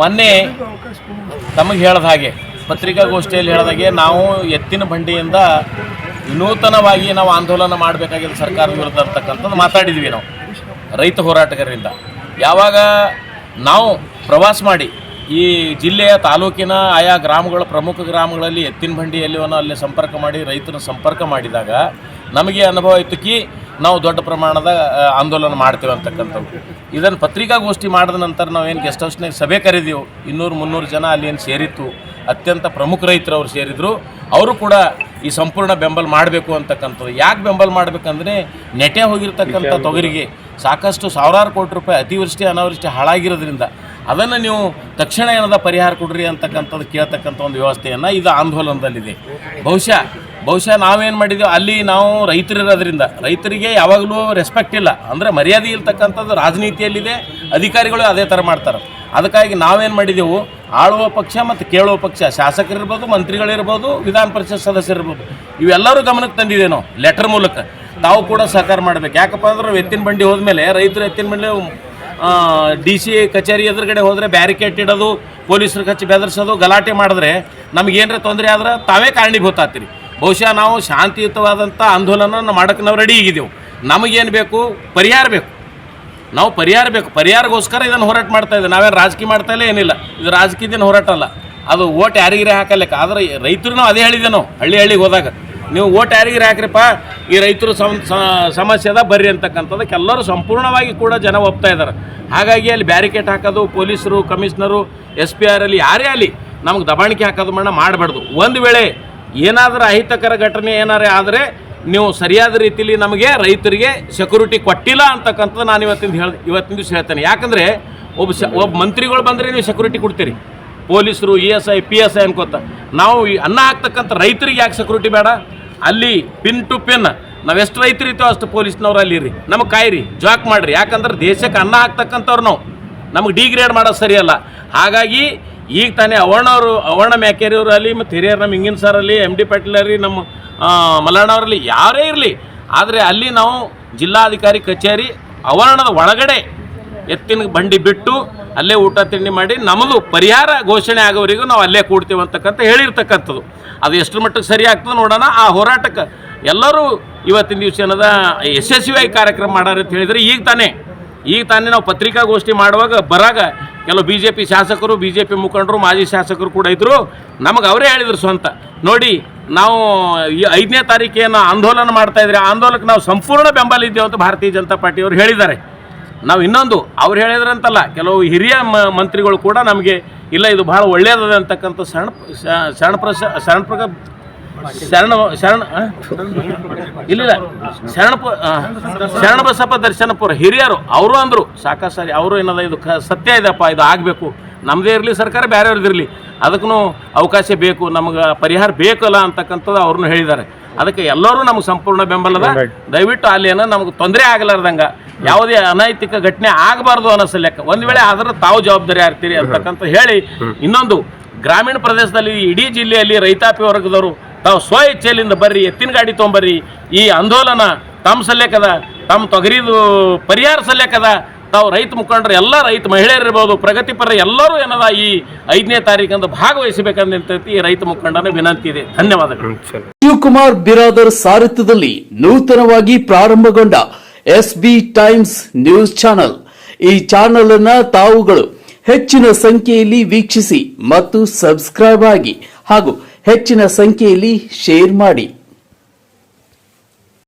ಮೊನ್ನೆ ತಮಗೆ ಹೇಳ್ದ ಹಾಗೆ, ಪತ್ರಿಕಾಗೋಷ್ಠಿಯಲ್ಲಿ ಹೇಳಿದಾಗೆ ನಾವು ಎತ್ತಿನ ಬಂಡಿಯಿಂದ ವಿನೂತನವಾಗಿ ನಾವು ಆಂದೋಲನ ಮಾಡಬೇಕಾಗಿದೆ ಸರ್ಕಾರದ ವಿರುದ್ಧ ಅಂತಕ್ಕಂಥದ್ದು ಮಾತಾಡಿದ್ವಿ ನಾವು, ರೈತ ಹೋರಾಟಗಾರರಿಂದ. ಯಾವಾಗ ನಾವು ಪ್ರವಾಸ ಮಾಡಿ ಈ ಜಿಲ್ಲೆಯ ತಾಲೂಕಿನ ಆಯಾ ಗ್ರಾಮಗಳ ಪ್ರಮುಖ ಗ್ರಾಮಗಳಲ್ಲಿ ಎತ್ತಿನ ಬಂಡಿ ಎಲ್ಲಿವನೋ ಅಲ್ಲಿ ಸಂಪರ್ಕ ಮಾಡಿ ರೈತರ ಸಂಪರ್ಕ ಮಾಡಿದಾಗ ನಮಗೆ ಅನುಭವ ಇತ್ತು ಕಿ ನಾವು ದೊಡ್ಡ ಪ್ರಮಾಣದ ಆಂದೋಲನ ಮಾಡ್ತೇವೆ ಅಂತಕ್ಕಂಥದ್ದು ಇದನ್ನು ಪತ್ರಿಕಾಗೋಷ್ಠಿ ಮಾಡಿದ ನಂತರ ನಾವೇನು ಗೆಸ್ಟ್ ಹೌಸ್ನಾಗ ಸಭೆ ಕರೆದೇವು. ಇನ್ನೂರು ಮುನ್ನೂರು ಜನ ಅಲ್ಲಿ ಏನು ಸೇರಿತ್ತು. ಅತ್ಯಂತ ಪ್ರಮುಖ ರೈತರು ಅವ್ರು ಸೇರಿದ್ರು. ಅವರು ಕೂಡ ಈ ಸಂಪೂರ್ಣ ಬೆಂಬಲ ಮಾಡಬೇಕು ಅಂತಕ್ಕಂಥದ್ದು ಯಾಕೆ ಬೆಂಬಲ ಮಾಡಬೇಕಂದ್ರೆ ನೆಟೆ ಹೋಗಿರ್ತಕ್ಕಂಥ ತೊಗರಿಗೆ ಸಾಕಷ್ಟು ಸಾವಿರಾರು ಕೋಟಿ ರೂಪಾಯಿ ಅತಿವೃಷ್ಟಿ ಅನಾವೃಷ್ಟಿ ಹಾಳಾಗಿರೋದ್ರಿಂದ ಅದನ್ನು ನೀವು ತಕ್ಷಣ ಏನದ ಪರಿಹಾರ ಕೊಡ್ರಿ ಅಂತಕ್ಕಂಥದ್ದು ಕೇಳ್ತಕ್ಕಂಥ ಒಂದು ವ್ಯವಸ್ಥೆಯನ್ನು ಇದು ಆಂದೋಲನದಲ್ಲಿದೆ. ಬಹುಶಃ ಬಹುಶಃ ನಾವೇನು ಮಾಡಿದ್ದೀವಿ ಅಲ್ಲಿ ನಾವು ರೈತರಿರೋದ್ರಿಂದ. ರೈತರಿಗೆ ಯಾವಾಗಲೂ ರೆಸ್ಪೆಕ್ಟ್ ಇಲ್ಲ. ಅಂದರೆ ಮರ್ಯಾದೆ ಇರ್ತಕ್ಕಂಥದ್ದು ರಾಜನೀತಿಯಲ್ಲಿದೆ, ಅಧಿಕಾರಿಗಳು ಅದೇ ಥರ ಮಾಡ್ತಾರೆ. ಅದಕ್ಕಾಗಿ ನಾವೇನು ಮಾಡಿದೆವು? ಆಳುವ ಪಕ್ಷ ಮತ್ತು ಕೇಳುವ ಪಕ್ಷ. ಶಾಸಕರಿರ್ಬೋದು, ಮಂತ್ರಿಗಳಿರ್ಬೋದು, ವಿಧಾನ ಪರಿಷತ್ ಸದಸ್ಯರಿರ್ಬೋದು. ಇವೆಲ್ಲರೂ ಗಮನಕ್ಕೆ ತಂದಿದ್ದೇವೆ ನಾವು ಲೆಟರ್ ಮೂಲಕ. ತಾವು ಕೂಡ ಸಹಕಾರ ಮಾಡಬೇಕು. ಯಾಕಪ್ಪ ಅಂದ್ರೆ ಎತ್ತಿನ ಬಂಡಿ ಹೋದ್ಮೇಲೆ ರೈತರು ಎತ್ತಿನ ಬಂಡಿ ಡಿ ಸಿ ಕಚೇರಿ ಎದುರುಗಡೆ ಹೋದರೆ ಬ್ಯಾರಿಕೇಡ್ ಇಡೋದು, ಪೊಲೀಸರು ಕಚ್ಚಿ ಬೆದರ್ಸೋದು, ಗಲಾಟೆ ಮಾಡಿದ್ರೆ ನಮಗೇನರ ತೊಂದರೆ ಆದ್ರೆ ತಾವೇ ಕಾರಣೀಭೂತ ಆಗ್ತೀರಿ. ಬಹುಶಃ ನಾವು ಶಾಂತಿಯುತವಾದಂಥ ಆಂದೋಲನ ಮಾಡೋಕ್ಕೆ ನಾವು ರೆಡಿ ಆಗಿದ್ದೆವು. ನಮಗೇನು ಬೇಕು? ಪರಿಹಾರ ಬೇಕು. ನಾವು ಪರಿಹಾರ ಬೇಕು. ಪರಿಹಾರಗೋಸ್ಕರ ಇದನ್ನು ಹೋರಾಟ ಮಾಡ್ತಾ ಇದ್ದೀವಿ. ನಾವೇನು ರಾಜಕೀಯ ಮಾಡ್ತಾ ಇಲ್ಲ ಏನಿಲ್ಲ. ಇದು ರಾಜಕೀಯದಿಂದ ಹೋರಾಟ ಅಲ್ಲ. ಅದು ಓಟ್ ಯಾರಿಗಿರಿ ಹಾಕಲ್ಲಕ್ಕ ಆದರೆ ರೈತರು ನಾವು ಅದೇ ಹೇಳಿದ್ದೆ ನಾವು, ಹಳ್ಳಿ ಹಳ್ಳಿಗೆ ಹೋದಾಗ. ನೀವು ಓಟ್ ಯಾರಿಗಿರಿ ಹಾಕ್ರಿಪ್ಪ? ಈ ರೈತರು ಸಮಸ್ಯೆ ಅದ ಬರ್ರಿ ಅಂತಕ್ಕಂಥದ್ದಕ್ಕೆ ಎಲ್ಲರೂ ಸಂಪೂರ್ಣವಾಗಿ ಕೂಡ ಜನ ಒಪ್ತಾ ಇದ್ದಾರೆ. ಹಾಗಾಗಿ ಅಲ್ಲಿ ಬ್ಯಾರಿಕೇಡ್ ಹಾಕೋದು, ಪೊಲೀಸರು, ಕಮಿಷನರು, ಎಸ್ ಪಿ ಆರ್ ಅಲ್ಲಿ ಯಾರೇ ಅಲ್ಲಿ ನಮಗೆ ದಬಾಣಿಕೆ ಹಾಕೋದು ಮಣ್ಣ ಮಾಡಬಾರ್ದು. ಒಂದು ವೇಳೆ ಏನಾದರೂ ಅಹಿತಕರ ಘಟನೆ ಏನಾರೇ ಆದರೆ ನೀವು ಸರಿಯಾದ ರೀತಿಯಲ್ಲಿ ನಮಗೆ ರೈತರಿಗೆ ಸೆಕ್ಯೂರಿಟಿ ಕೊಟ್ಟಿಲ್ಲ ಅಂತಕ್ಕಂಥದ್ದು ನಾನು ಇವತ್ತಿನ ಹೇಳಿ ಇವತ್ತಿನ ದಿವಸ ಹೇಳ್ತೇನೆ. ಯಾಕಂದರೆ ಒಬ್ಬ ಸ, ಒಬ್ಬ ಮಂತ್ರಿಗಳು ಬಂದರೆ ನೀವು ಸೆಕ್ಯೂರಿಟಿ ಕೊಡ್ತೀರಿ. ಪೊಲೀಸರು, E S I, P S I ಅನ್ಕೋತ. ನಾವು ಅನ್ನ ಹಾಕ್ತಕ್ಕಂಥ ರೈತರಿಗೆ ಯಾಕೆ ಸೆಕ್ಯೂರಿಟಿ ಬೇಡ? ಅಲ್ಲಿ ಪಿನ್ ಟು ಪಿನ್ ನಾವು ಎಷ್ಟು ರೈತರು ಇರ್ತೇವೆ ಅಷ್ಟು ಪೊಲೀಸ್ನವ್ರು ಅಲ್ಲಿ ಇರಿ ನಮಗೆ ಕಾಯಿರಿ, ಜಾಕ್ ಮಾಡಿರಿ. ಯಾಕಂದ್ರೆ ದೇಶಕ್ಕೆ ಅನ್ನ ಹಾಕ್ತಕ್ಕಂಥವ್ರು ನಾವು. ನಮಗೆ ಡಿಗ್ರೇಡ್ ಮಾಡೋದು ಸರಿಯಲ್ಲ. ಹಾಗಾಗಿ ಈಗ ತಾನೇ ಅವರ್ಣವರು ಅವರ್ಣ ಮ್ಯಾಕೇರಿಯವರಲ್ಲಿ ಮತ್ತು ಹಿರಿಯರು ನಮ್ಮ ಹಿಂಗಿನ ಸರ್ ಅಲ್ಲಿ ಎಂ ಡಿ ಪಾಟೀಲ್ ರೀ ನಮ್ಮ ಆ, ಮಲ್ಲಣ್ಣವರಲ್ಲಿ ಯಾರೇ ಇರಲಿ. ಆದರೆ ಅಲ್ಲಿ ನಾವು ಜಿಲ್ಲಾಧಿಕಾರಿ ಕಚೇರಿ ಅವರ್ಣದ ಒಳಗಡೆ ಎತ್ತಿನ ಬಂಡಿ ಬಿಟ್ಟು ಅಲ್ಲೇ ಊಟ ತಿಂಡಿ ಮಾಡಿ ನಮ್ಮದು ಪರಿಹಾರ ಘೋಷಣೆ ಆಗೋವರೆಗೂ ನಾವು ಅಲ್ಲೇ ಕೂಡ್ತೀವಿ ಅಂತಕ್ಕಂಥ ಹೇಳಿರ್ತಕ್ಕಂಥದ್ದು. ಅದು ಎಷ್ಟು ಮಟ್ಟಕ್ಕೆ ಸರಿ ಆಗ್ತದೆ ನೋಡೋಣ. ಆ ಹೋರಾಟಕ್ಕೆ ಎಲ್ಲರೂ ಇವತ್ತಿನ ದಿವಸ ಏನದ ಯಶಸ್ವಿಯಾಗಿ ಕಾರ್ಯಕ್ರಮ ಮಾಡಾರಂತ ಹೇಳಿದರೆ ಈಗ ತಾನೇ ಈಗ ತಾನೇ ನಾವು ಪತ್ರಿಕಾಗೋಷ್ಠಿ ಮಾಡುವಾಗ ಬರಾಗ ಕೆಲವು ಬಿ ಜೆ ಪಿ ಶಾಸಕರು ಬಿ ಜೆ ಪಿ ಮುಖಂಡರು, ಮಾಜಿ ಶಾಸಕರು ಕೂಡ ಇದ್ದರು ನಮಗೆ ಅವರೇ ಹೇಳಿದರು ಸ್ವಂತ. ನೋಡಿ, ನಾವು ಈ ಐದನೇ ತಾರೀಕೇನು ಆಂದೋಲನ ಮಾಡ್ತಾ ಇದ್ರೆ ಆಂದೋಲನಕ್ಕೆ ನಾವು ಸಂಪೂರ್ಣ ಬೆಂಬಲ ಇದ್ದೇವೆ ಅಂತ ಭಾರತೀಯ ಜನತಾ ಪಾರ್ಟಿಯವರು ಹೇಳಿದ್ದಾರೆ. ನಾವು ಇನ್ನೊಂದು, ಅವ್ರು ಹೇಳಿದ್ರಂತಲ್ಲ, ಕೆಲವು ಹಿರಿಯ ಮಂತ್ರಿಗಳು ಕೂಡ ನಮಗೆ, ಇಲ್ಲ, ಇದು ಭಾಳ ಒಳ್ಳೆಯದದ ಅಂತಕ್ಕಂಥ ಸಣ್ಣ ಶರಣ ಪ್ರಸ ಪ್ರಕ ಶರಣ ಶರಣ ಇಲ್ಲ ಇಲ್ಲ ಶರಣ ಶರಣ ಬಸಪ್ಪ ದರ್ಶನಪುರ ಹಿರಿಯರು ಅವರು ಅಂದರು ಸಾಕಷ್ಟು ಸಾರಿ ಅವರು ಏನದ ಇದು ಸತ್ಯ ಇದೆಪ್ಪ ಇದು ಆಗಬೇಕು. ನಮ್ಮದೇ ಇರಲಿ ಸರ್ಕಾರ ಬೇರೆಯವ್ರದ್ದು ಇರಲಿ. ಅದಕ್ಕೂ ಅವಕಾಶ ಬೇಕು ನಮಗೆ ಪರಿಹಾರ ಬೇಕಲ್ಲ ಅಂತಕ್ಕಂಥದ್ದು ಅವ್ರನ್ನೂ ಹೇಳಿದ್ದಾರೆ. ಅದಕ್ಕೆ ಎಲ್ಲರೂ ನಮಗೆ ಸಂಪೂರ್ಣ ಬೆಂಬಲದ ದಯವಿಟ್ಟು ಅಲ್ಲಿ ಏನೋ ನಮಗೆ ತೊಂದರೆ ಆಗಲಾರ್ದಂಗೆ ಯಾವುದೇ ಅನೈತಿಕ ಘಟನೆ ಆಗಬಾರ್ದು ಅನ್ನೋ ಲೆಕ್ಕ. ಒಂದು ವೇಳೆ ಆದರೆ ತಾವು ಜವಾಬ್ದಾರಿ ಆಗ್ತೀರಿ ಅಂತಕ್ಕಂಥ ಹೇಳಿ ಇನ್ನೊಂದು ಗ್ರಾಮೀಣ ಪ್ರದೇಶದಲ್ಲಿ ಇಡೀ ಜಿಲ್ಲೆಯಲ್ಲಿ ರೈತಾಪಿ ವರ್ಗದವರು ತಾವು ಸ್ವ ಇಚ್ಛೆಯಿಂದ ಬರ್ರಿ, ಎತ್ತಿನ ಗಾಡಿ ತೊಗೊಂಬರ್ರಿ. ಈ ಆಂದೋಲನ ತಮ್ಮ ಸಲ್ಯಕದ ತಮ್ಮ ತೊಗರಿದು ಪರಿಹಾರ ಸಲ್ಯಕದ ತಾವು ರೈತ ಮುಖಂಡರು, ಎಲ್ಲ ರೈತ ಮಹಿಳೆಯರಿರ್ಬೋದು ಪ್ರಗತಿಪರ ಎಲ್ಲರೂ ಏನದ ಈ ಐದನೇ ತಾರೀಕಂದು ಭಾಗವಹಿಸಬೇಕಂತ ಈ ರೈತ ಮುಖಂಡನ ವಿನಂತಿ ಇದೆ. ಧನ್ಯವಾದಗಳು. ಶಿವಕುಮಾರ್ ಬಿರಾದರ್ ಸಾರಥ್ಯದಲ್ಲಿ ನೂತನವಾಗಿ ಪ್ರಾರಂಭಗೊಂಡ S B Times News channel. ಈ ಚಾನೆಲ್ ಅನ್ನ ತಾವುಗಳು ಹೆಚ್ಚಿನ ಸಂಖ್ಯೆಯಲ್ಲಿ ವೀಕ್ಷಿಸಿ ಮತ್ತು ಸಬ್ಸ್ಕ್ರೈಬ್ ಆಗಿ ಹಾಗೂ ಹೆಚ್ಚಿನ ಸಂಖ್ಯೆಯಲ್ಲಿ ಶೇರ್ ಮಾಡಿ.